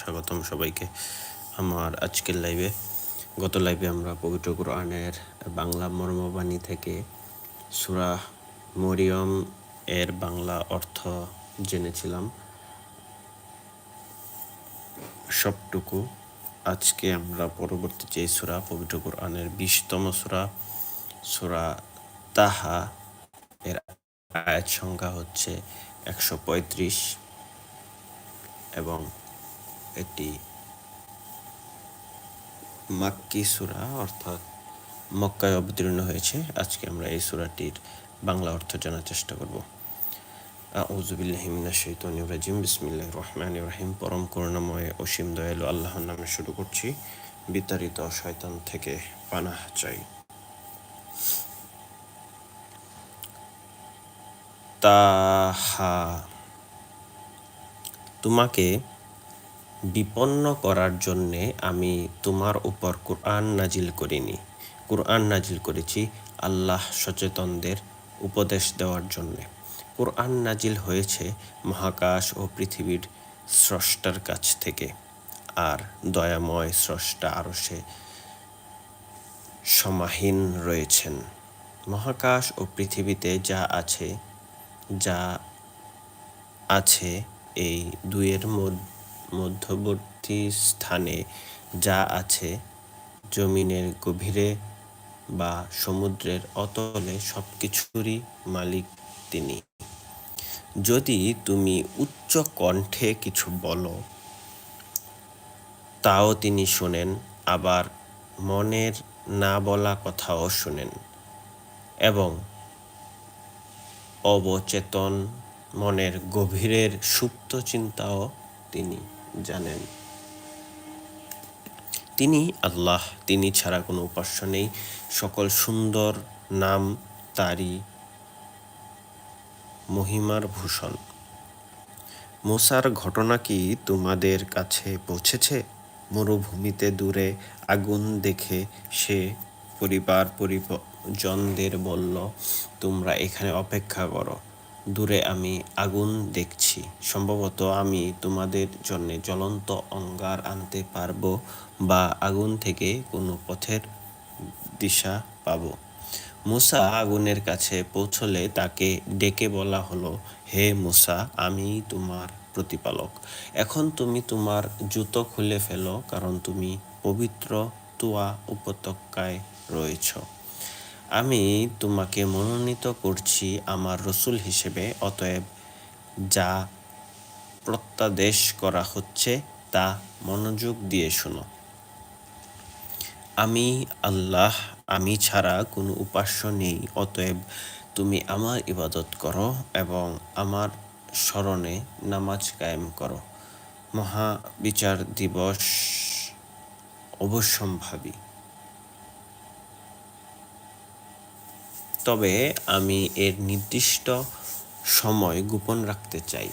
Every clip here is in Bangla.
স্বাগতম সবাইকে আমার আজকের লাইভে গত লাইভে আমরা পবিত্র কোরআনের বাংলা মর্মবাণী থেকে সুরা মরিয়ম এর বাংলা অর্থ জেনেছিলাম সবটুকু আজকে আমরা পরবর্তী যে সুরা পবিত্র কোরআনের বিশতম সুরা সুরা তাহা এর আয়াত সংখ্যা হচ্ছে একশো পঁয়ত্রিশ এবং একটি মাক্কি সুরা অর্থাৎ মক্কায় অবতীর্ণ হয়েছে আজকে আমরা এই সুরাটির বাংলা অর্থ জানার চেষ্টা করব বিসমিল্লাহ রহমান পরম করুণাময় অসীম দয়ালু আল্লাহর নামে শুরু করছি বিতাড়িত শয়তান থেকে পানাহ চাই তাহা তোমাকে বিপন্ন করার জন্যে আমি তোমার উপর কোরআন নাজিল করিনি কোরআন নাজিল করেছি আল্লাহ সচেতনদের উপদেশ দেওয়ার জন্যে কোরআন নাজিল হয়েছে মহাকাশ ও পৃথিবীর স্রষ্টার কাছ থেকে আর দয়াময় স্রষ্টা আরও সে সমাহীন রয়েছেন মহাকাশ ও পৃথিবীতে যা আছে যা আছে এই দুয়ের মধ্যে মধ্যবর্তী স্থানে যা আছে জমিনের গভীরে বা সমুদ্রের অতলে সব কিছুরই মালিক তিনি যদি তুমি উচ্চ কণ্ঠে কিছু বলো তাও তিনি শোনেন আবার মনের না বলা কথাও শোনেন এবং অবচেতন মনের গভীরের সুপ্ত চিন্তাও তিনি জানেন তিনি আল্লাহ তিনি ছাড়া কোনো উপাস্য নেই সকল সুন্দর নাম তারই মহিমার ভূষণ মোসার ঘটনা কি তোমাদের কাছে পৌঁছেছে মরুভূমিতে দূরে আগুন দেখে সে পরিবার পরিজনদের বলল তোমরা এখানে অপেক্ষা করো দূরে আমি আগুন দেখছি সম্ভবত আমি তোমাদের জন্য জ্বলন্ত অঙ্গার আনতে পারব বা আগুন থেকে কোনো পথের দিশা পাব মুসা আগুনের কাছে পৌঁছলে তাকে ডেকে বলা হলো হে মুসা আমি তোমার প্রতিপালক এখন তুমি তোমার জুতো খুলে ফেলো কারণ তুমি পবিত্র তুয়া উপত্যকায় রয়েছ আমি তোমাকে মনোনীত করছি আমার রসুল হিসেবে অতএব যা প্রত্যাদেশ করা হচ্ছে তা মনোযোগ দিয়ে শোনো আমি আল্লাহ আমি ছাড়া কোনো উপাস্য নেই অতএব তুমি আমার ইবাদত করো এবং আমার স্মরণে নামাজ কায়েম করো মহা বিচার দিবস অবশ্যম্ভাবী তবে আমি এর নির্দিষ্ট সময় গোপন রাখতে চাই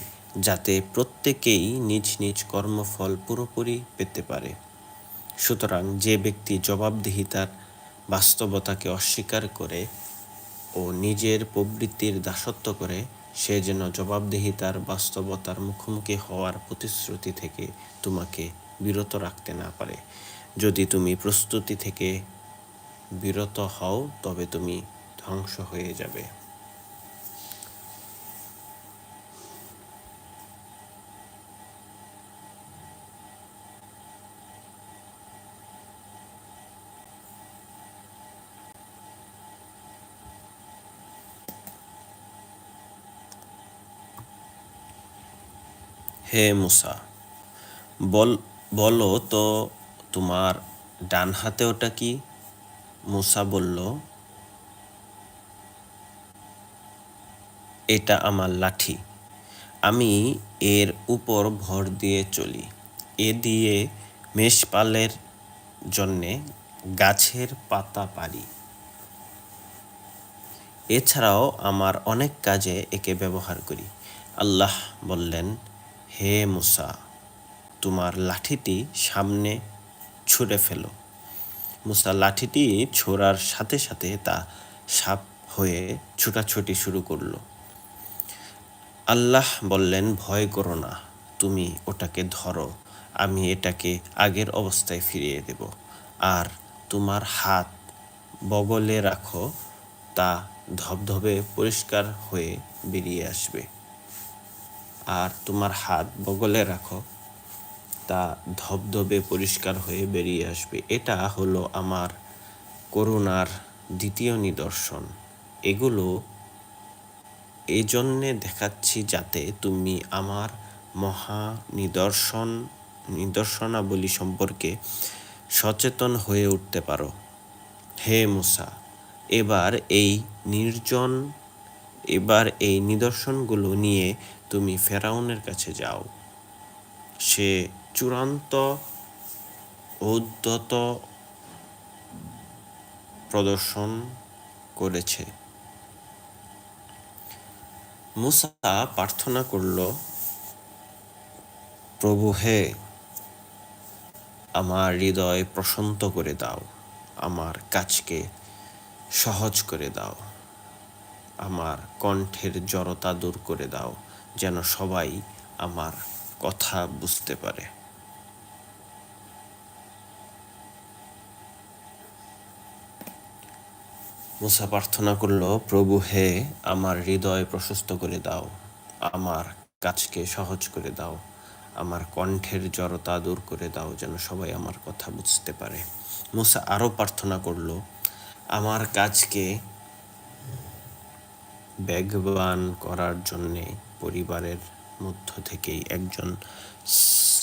যাতে প্রত্যেকেই নিজ নিজ কর্মফল পুরোপুরি পেতে পারে সুতরাং যে ব্যক্তি জবাবদিহিতার বাস্তবতাকে অস্বীকার করে ও নিজের প্রবৃত্তির দাসত্ব করে সে যেন জবাবদিহিতার বাস্তবতার মুখোমুখি হওয়ার প্রতিশ্রুতি থেকে তোমাকে বিরত রাখতে না পারে যদি তুমি প্রস্তুতি থেকে বিরত হও তবে তুমি ধ্বংস হয়ে যাবে হে মুসা বল বলো তো তোমার ডান হাতে ওটা কি মুসা বলল এটা আমার লাঠি আমি এর উপর ভর দিয়ে চলি এ দিয়ে মেষপালের জন্যে গাছের পাতা পারি এছাড়াও আমার অনেক কাজে একে ব্যবহার করি আল্লাহ বললেন হে মুসা তোমার লাঠিটি সামনে ছুঁড়ে ফেলো মুসা লাঠিটি ছোড়ার সাথে সাথে তা সাপ হয়ে ছুটাছুটি শুরু করলো আল্লাহ বললেন ভয় করো না তুমি ওটাকে ধরো আমি এটাকে আগের অবস্থায় ফিরিয়ে দেব আর তোমার হাত বগলে রাখো তা ধবধবে পরিষ্কার হয়ে বেরিয়ে আসবে আর তোমার হাত বগলে রাখো তা ধবধবে পরিষ্কার হয়ে বেরিয়ে আসবে এটা হলো আমার করুণার দ্বিতীয় নিদর্শন এগুলো এই জন্যে দেখাচ্ছি যাতে তুমি আমার মহা নিদর্শন নিদর্শনাবলী সম্পর্কে সচেতন হয়ে উঠতে পারো হে মুসা এবার এই নির্জন এবার এই নিদর্শনগুলো নিয়ে তুমি ফেরাউনের কাছে যাও সে চূড়ান্ত উদ্যত প্রদর্শন করেছে মুসা প্রার্থনা করল প্রভু হে আমার হৃদয় প্রশান্ত করে দাও আমার কাজকে সহজ করে দাও আমার কণ্ঠের জড়তা দূর করে দাও যেন সবাই আমার কথা বুঝতে পারে মুসা প্রার্থনা করল প্রভু হে আমার হৃদয় প্রশস্ত করে দাও আমার কাজকে সহজ করে দাও আমার কণ্ঠের জড়তা দূর করে দাও যেন সবাই আমার কথা বুঝতে পারে মুসা আরও প্রার্থনা করল আমার কাজকে বেগবান করার জন্যে পরিবারের মধ্য থেকেই একজন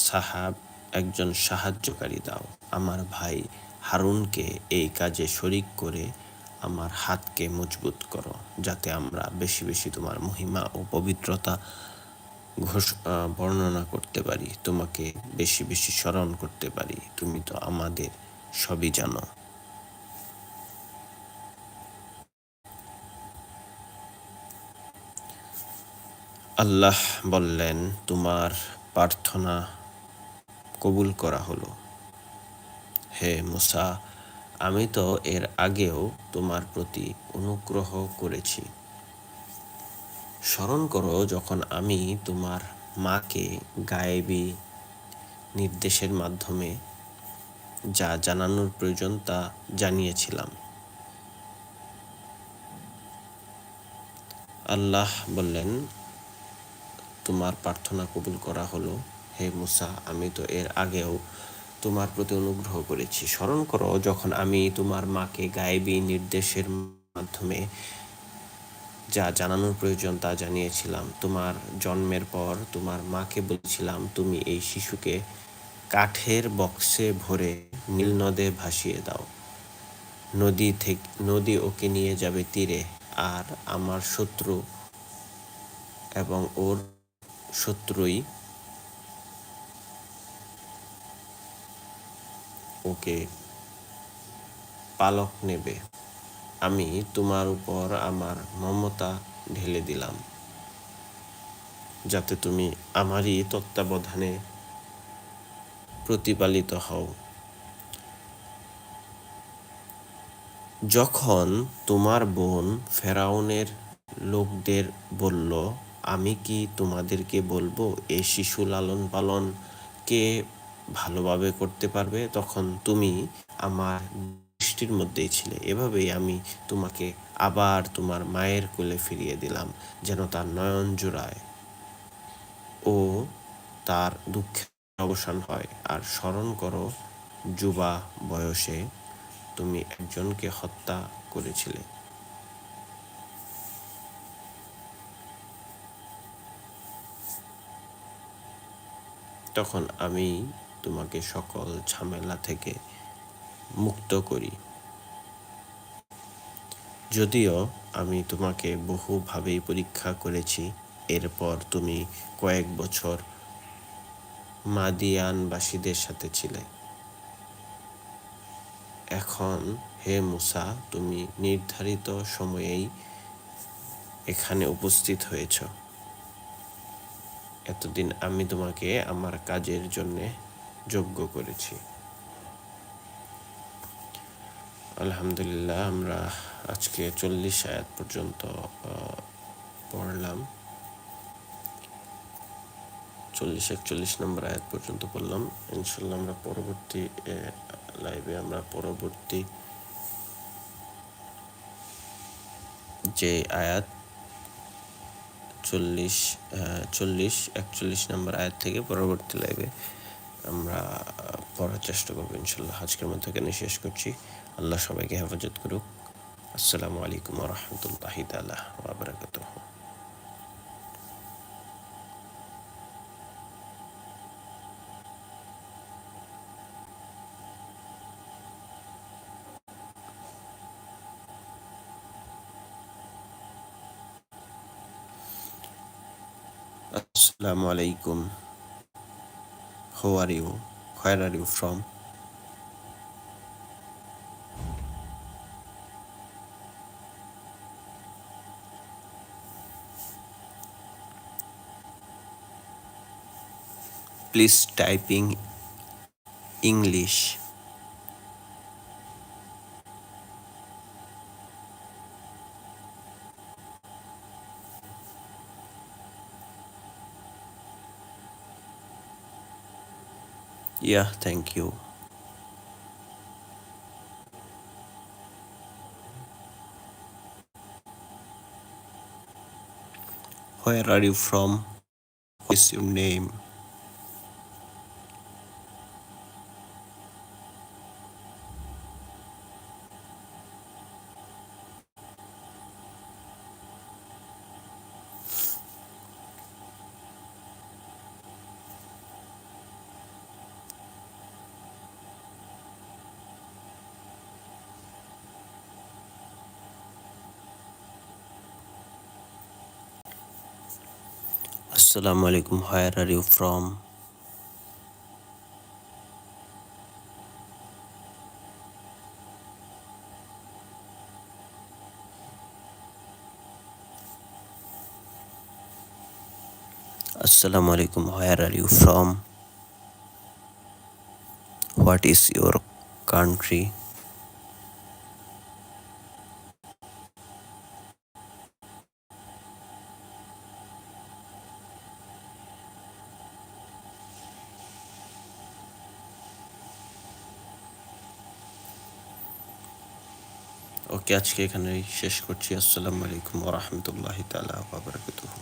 সাহাব একজন সাহায্যকারী দাও আমার ভাই হারুনকে এই কাজে শরিক করে আমার হাতকে মজবুত করো যাতে আমরা বেশি বেশি তোমার মহিমা ও পবিত্রতা ঘোষ বর্ণনা করতে পারি তোমাকে বেশি বেশি স্মরণ করতে পারি তুমি তো আমাদের সবই জানো আল্লাহ বললেন তোমার প্রার্থনা কবুল করা হলো হে মুসা আমি তো এর আগেও তোমার প্রতি অনুগ্রহ করেছি স্মরণ করো যখন আমি তোমার মাকে গায়েবী নির্দেশের মাধ্যমে যা জানানোর প্রয়োজন তা জানিয়েছিলাম আল্লাহ বললেন তোমার প্রার্থনা কবুল করা হলো হে মুসা আমি তো এর আগেও তোমার প্রতি অনুগ্রহ করেছি স্মরণ করো যখন আমি তোমার মাকে গায়েবী নির্দেশের মাধ্যমে যা জানানোর প্রয়োজন তা জানিয়েছিলাম তোমার জন্মের পর তোমার মাকে বলছিলাম তুমি এই শিশুকে কাঠের বক্সে ভরে নীলনদে ভাসিয়ে দাও নদী থেকে নদী ওকে নিয়ে যাবে তীরে আর আমার শত্রু এবং ওর শত্রুই ওকে পালক নেবে আমি তোমার উপর আমার মমতা ঢেলে দিলাম যাতে তুমি আমারই তত্ত্বাবধানে প্রতিপালিত হও যখন তোমার বোন ফেরাউনের লোকদের বলল আমি কি তোমাদেরকে বলবো এ শিশু লালন পালন কে ভালোভাবে করতে পারবে তখন তুমি আমার দৃষ্টির মধ্যেই ছিলে এভাবেই আমি তোমাকে আবার তোমার মায়ের কোলে ফিরিয়ে দিলাম যেন তার নয়ন জোড়ায় ও তার দুঃখের অবসান হয় আর স্মরণ করো যুবা বয়সে তুমি একজনকে হত্যা করেছিলে তখন আমি তোমাকে সকল ঝামেলা থেকে মুক্ত করি যদিও আমি তোমাকে বহুভাবেই পরীক্ষা করেছি এরপর তুমি কয়েক বছর মাদিয়ানবাসীদের সাথে ছিলে এখন হে মুসা তুমি নির্ধারিত সময়েই এখানে উপস্থিত হয়েছ এতদিন আমি তোমাকে আমার কাজের জন্যে যোগ্য করেছি আলহামদুলিল্লাহ আমরা আজকে চল্লিশ আয়াত পর্যন্ত পড়লাম চল্লিশ একচল্লিশ নম্বর আয়াত পর্যন্ত পড়লাম ইনশাল্লাহ আমরা পরবর্তী লাইভে আমরা পরবর্তী যে আয়াত চল্লিশ চল্লিশ একচল্লিশ নম্বর আয়াত থেকে পরবর্তী লাইভে আমরা পড়ার চেষ্টা করবো ইনশাল্লাহ আজকের মধ্যে এখানে শেষ করছি আল্লাহ সবাইকে হেফাজত করুক আসসালামু আলাইকুম রহমতুল্লাহ তালা السلام عليكم Who are you? Where are you from? Please type in English. Yeah, thank you. Where are you from? What is your name? Assalamu alaikum, where are you from? Assalamu alaikum, where are you from? What is your country? আজকে এখানে শেষ করছি আসসালামু আলাইকুম ওরহমতুল্লাহ তালা বাবরকাতুহ